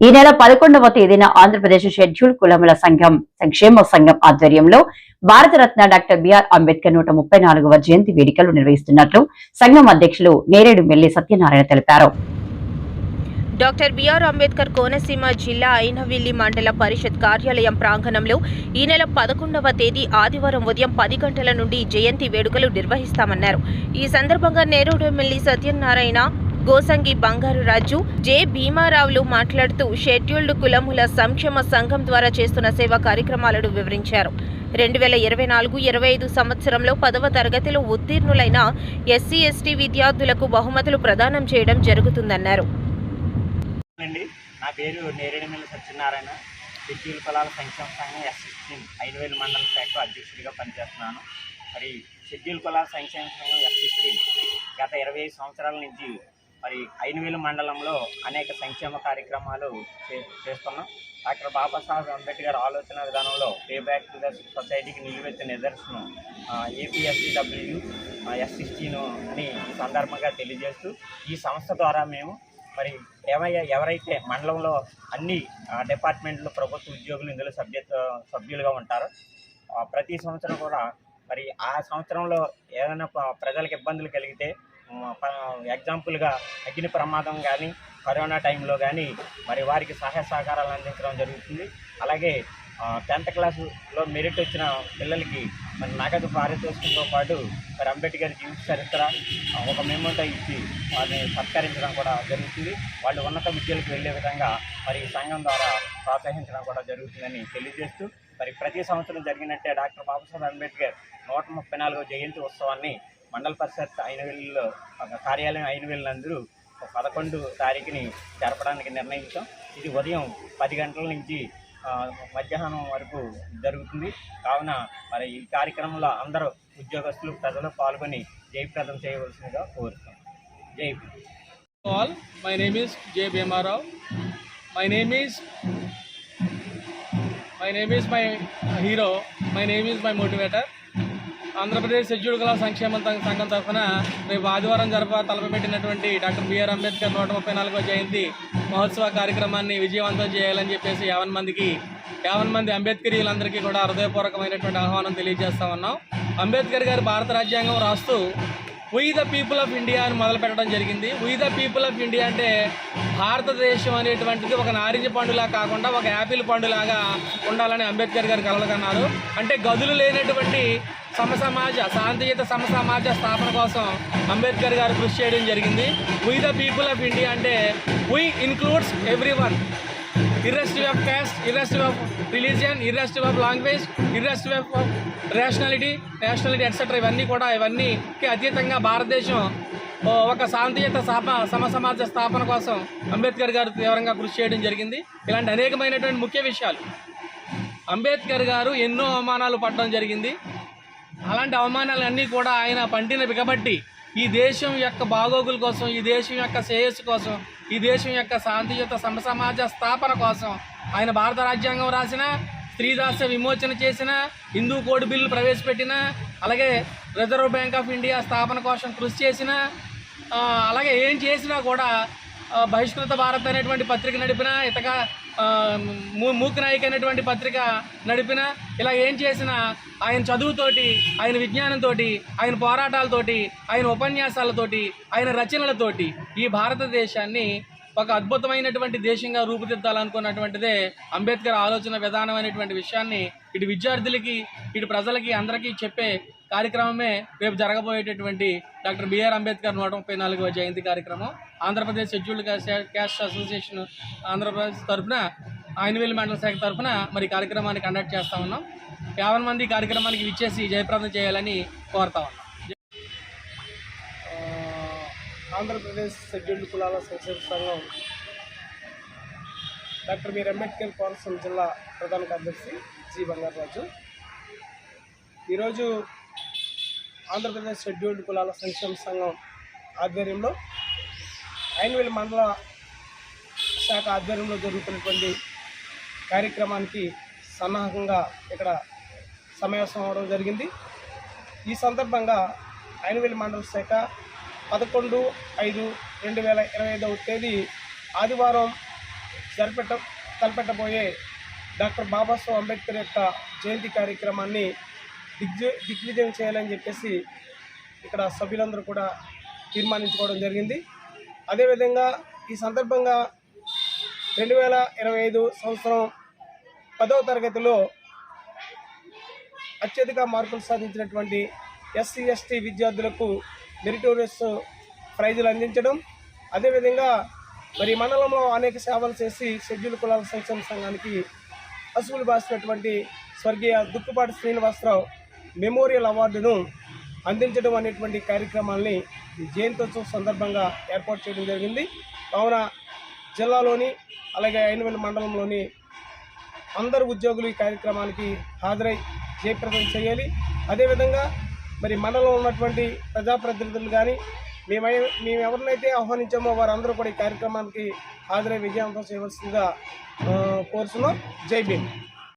ఈ నెల పదకొండవ తేదీన ఆంధ్రప్రదేశ్ షెడ్యూల్ కులముల సంఘం సంక్షేమ సంఘం ఆధ్వర్యంలో భారతరత్న డాక్టర్ బిఆర్ అంబేద్కర్ నూట ముప్పై నాలుగవ జయంతి వేడుకలు నిర్వహిస్తున్నట్లు సంఘం అధ్యక్షులు నేరేడు మెల్లి సత్యనారాయణ తెలిపారు. డాక్టర్ బిఆర్ అంబేద్కర్ కోనసీమ జిల్లా ఐనవిల్లి మండల పరిషత్ కార్యాలయం ప్రాంగణంలో ఈ నెల పదకొండవ తేదీ ఆదివారం ఉదయం పది గంటల నుండి జయంతి వేడుకలు నిర్వహిస్తామన్నారు. ఈ సందర్భంగా నేరుడు ఎమ్మెల్యే సత్యనారాయణ గోసంగి బంగారు రాజు జె. భీమారావులు మాట్లాడుతూ షెడ్యూల్డ్ కులముల సంక్షేమ సంఘం ద్వారా చేస్తున్న సేవా కార్యక్రమాలను వివరించారు. రెండు వేల ఇరవై నాలుగు ఇరవై ఐదు సంవత్సరంలో పదవ తరగతిలో ఉత్తీర్ణులైన ఎస్సీ ఎస్టీ విద్యార్థులకు బహుమతులు ప్రదానం చేయడం జరుగుతుందన్నారు. నా పేరు నేరేడుమిల్లి సత్యనారాయణ. షెడ్యూల్ కులాల సంక్షేమ సంఘం ఎస్ ఐదు వేల మండల శాఖ అధ్యక్షుడిగా పనిచేస్తున్నాను. మరి షెడ్యూల్ కులాల సంక్షేమ సంఘం ఎస్ గత ఇరవై సంవత్సరాల నుంచి మరి ఐనవేలు మండలంలో అనేక సంక్షేమ కార్యక్రమాలు చే- చేస్తున్నాం. డాక్టర్ బాబాసాహెబ్ అంబేద్కర్ ఆలోచన విధానంలో పే బ్యాక్ టు ద సొసైటీకి నిలువెత్తిన నిదర్శనం ఏపీఎస్సీడబ్ల్యూ ఎస్ సిక్స్టీన్ అని సందర్భంగా తెలియజేస్తూ ఈ సంస్థ ద్వారా మేము మరి ఏమయ్యా ఎవరైతే మండలంలో అన్ని డిపార్ట్మెంట్లు ప్రభుత్వ ఉద్యోగులు ఇందులో సభ్య సభ్యులుగా ఉంటారో ప్రతి సంవత్సరం కూడా మరి ఆ సంవత్సరంలో ఏదైనా ప్రజలకు ఇబ్బందులు కలిగితే ఎగ్జాంపుల్గా అగ్ని ప్రమాదం కానీ కరోనా టైంలో కానీ మరి వారికి సహాయ సహకారాలు అందించడం జరుగుతుంది. అలాగే టెన్త్ క్లాసులో మెరిట్ వచ్చిన పిల్లలకి మరి నగదు పారితోషికంతో పాటు మరి అంబేద్కర్ జీవిత చరిత్ర ఒక మెమోటో ఇచ్చి వారిని సత్కరించడం కూడా జరుగుతుంది. వాళ్ళు ఉన్నత విద్యలకు వెళ్ళే విధంగా మరి ఈ సంఘం ద్వారా ప్రోత్సహించడం కూడా జరుగుతుందని తెలియజేస్తూ మరి ప్రతి సంవత్సరం జరిగినట్టే డాక్టర్ బాబాసాహెబ్ అంబేద్కర్ నూట ముప్పై నాలుగో జయంతి ఉత్సవాన్ని మండల పరిషత్ ఐనవేలులో ఒక కార్యాలయం ఐనవేలు పదకొండు తారీఖుని జరపడానికి నిర్ణయించాం. ఇది ఉదయం పది గంటల నుంచి మధ్యాహ్నం వరకు జరుగుతుంది. కావున మరి ఈ కార్యక్రమంలో అందరూ ఉద్యోగస్తులు ప్రజలు పాల్గొని జయప్రదం చేయవలసిందిగా కోరుతాం. జై all my name is J Bhimarao my name is my name is my hero my name is my motivator Andhra Pradesh scheduled కులాల సంక్షేమ సంఘం తరఫున రేపు ఆదివారం జరప తలపెట్టినటువంటి డాక్టర్ బిఆర్ అంబేద్కర్ నూట ముప్పై నాలుగో జయంతి మహోత్సవ కార్యక్రమాన్ని విజయవంతం చేయాలని చెప్పేసి యావన్ మందికి యావన్ మంది అంబేద్కరీయులందరికీ కూడా హృదయపూర్వకమైనటువంటి ఆహ్వానం తెలియజేస్తా ఉన్నాం. అంబేద్కర్ గారు భారత రాజ్యాంగం రాస్తూ we the people of India అని మొదలు పెట్టడం జరిగింది. We the people of India అంటే భారతదేశం అనేటువంటిది ఒక నారింజ పండులా కాకుండా ఒక యాపిల్ పండులాగా ఉండాలని అంబేద్కర్ గారు కలలుగన్నారు అంటే గదులు లేనటువంటి సమసమాజ శాంతియుత సమసమాజ స్థాపన కోసం అంబేద్కర్ గారు కృషి చేయడం జరిగింది. We the people of India అంటే we includes everyone irrespective of caste irrespective of religion irrespective of language irrespective of rationality nationality etcetera ఇవన్నీ కూడా ఇవన్నీకి అతీతంగా భారతదేశం ఒక శాంతియుత స్థాప సమసమాజ స్థాపన కోసం అంబేద్కర్ గారు తీవ్రంగా కృషి చేయడం జరిగింది. ఇలాంటి అనేకమైనటువంటి ముఖ్య విషయాలు. అంబేద్కర్ గారు ఎన్నో అవమానాలు పడడం జరిగింది. అలాంటి అవమానాలన్నీ కూడా ఆయన పంటిన బిగబట్టి ఈ దేశం యొక్క బాగోగుల కోసం ఈ దేశం యొక్క శ్రేయస్సు కోసం ఈ దేశం యొక్క శాంతియుత సమసమాజ స్థాపన కోసం ఆయన భారత రాజ్యాంగం రాసిన స్త్రీదాస్య విమోచన చేసిన హిందూ కోడ్ బిల్లు ప్రవేశపెట్టిన అలాగే రిజర్వ్ బ్యాంక్ ఆఫ్ ఇండియా స్థాపన కోసం కృషి చేసిన అలాగే ఏం చేసినా కూడా బహిష్కృత భారత్ అనేటువంటి పత్రిక నడిపిన ఇతగా మూ- మూక్ నాయక్ అనేటువంటి పత్రిక నడిపిన ఇలా ఏం చేసినా ఆయన చదువుతోటి ఆయన విజ్ఞానంతోటి ఆయన పోరాటాలతోటి ఆయన ఉపన్యాసాలతోటి ఆయన రచనలతోటి ఈ భారతదేశాన్ని ఒక అద్భుతమైనటువంటి దేశంగా రూపుదిద్దాలనుకున్నటువంటిదే అంబేద్కర్ ఆలోచన విధానం అనేటువంటి విషయాన్ని ఇటు విద్యార్థులకి ఇటు ప్రజలకి అందరికీ చెప్పే కార్యక్రమమే రేపు జరగబోయేటటువంటి డాక్టర్ బిఆర్ అంబేద్కర్ నూట ముప్పై నాలుగవ జయంతి కార్యక్రమం. Andhra Pradesh scheduled caste association Andhra Pradesh తరఫున ఆయనవేలి మండల శాఖ తరఫున మరి కార్యక్రమాన్ని కండక్ట్ చేస్తా ఉన్నాం. యాభై మంది కార్యక్రమానికి విచ్చేసి జయప్రదం చేయాలని కోరుతా ఉన్నాం. ఆంధ్రప్రదేశ్ షెడ్యూల్డ్ కులాల సంక్షేమ సంఘం డాక్టర్ బీర్ అంబేద్కర్ కోనసీమ జిల్లా ప్రధాన కార్యదర్శి జి బంగారాజు ఈరోజు ఆంధ్రప్రదేశ్ షెడ్యూల్డ్ కులాల సంక్షేమ సంఘం ఆధ్వర్యంలో ఐన్వేల్ మండల శాఖ ఆధ్వర్యంలో జరుగుతున్నటువంటి కార్యక్రమానికి సన్నాహకంగా ఇక్కడ సమావేశం అవడం జరిగింది. ఈ సందర్భంగా ఐన్వేల్ మండల శాఖ పదకొండు ఐదు రెండు వేల ఇరవై ఐదవ తేదీ ఆదివారం జరిపెట్ట తలపెట్టబోయే డాక్టర్ బాబాసాహెబ్ అంబేద్కర్ యొక్క జయంతి కార్యక్రమాన్ని దిగ్జ దిగ్విజయం చేయాలని చెప్పేసి ఇక్కడ సభ్యులందరూ కూడా తీర్మానించుకోవడం జరిగింది. అదేవిధంగా ఈ సందర్భంగా రెండు వేల ఇరవై ఐదు సంవత్సరం పదవ తరగతిలో అత్యధిక మార్కులు సాధించినటువంటి ఎస్సీ ఎస్టీ విద్యార్థులకు మెరిటోరియస్ ప్రైజులు అందించడం. అదేవిధంగా మరి మండలంలో అనేక సేవలు చేసి షెడ్యూల్ కులాల సంక్షేమ సంఘానికి పశువులు బాసినటువంటి స్వర్గీయ దుక్కుపాటి శ్రీనివాసరావు మెమోరియల్ అవార్డును అందించడం అనేటువంటి కార్యక్రమాల్ని జయంతోత్సవం సందర్భంగా ఏర్పాటు చేయడం జరిగింది. కావున జిల్లాలోని అలాగే ఐనవెల్లి మండలంలోని అందరు ఉద్యోగులు ఈ కార్యక్రమానికి హాజరై జయప్రదం చేయాలి. అదేవిధంగా మరి మండలంలో ఉన్నటువంటి ప్రజాప్రతినిధులు కానీ మేమై మేము ఎవరినైతే ఆహ్వానించామో వారందరూ కూడా ఈ కార్యక్రమానికి హాజరై విజయవంతం చేయవలసిందిగా కోరుతున్నాం జై భీమ్.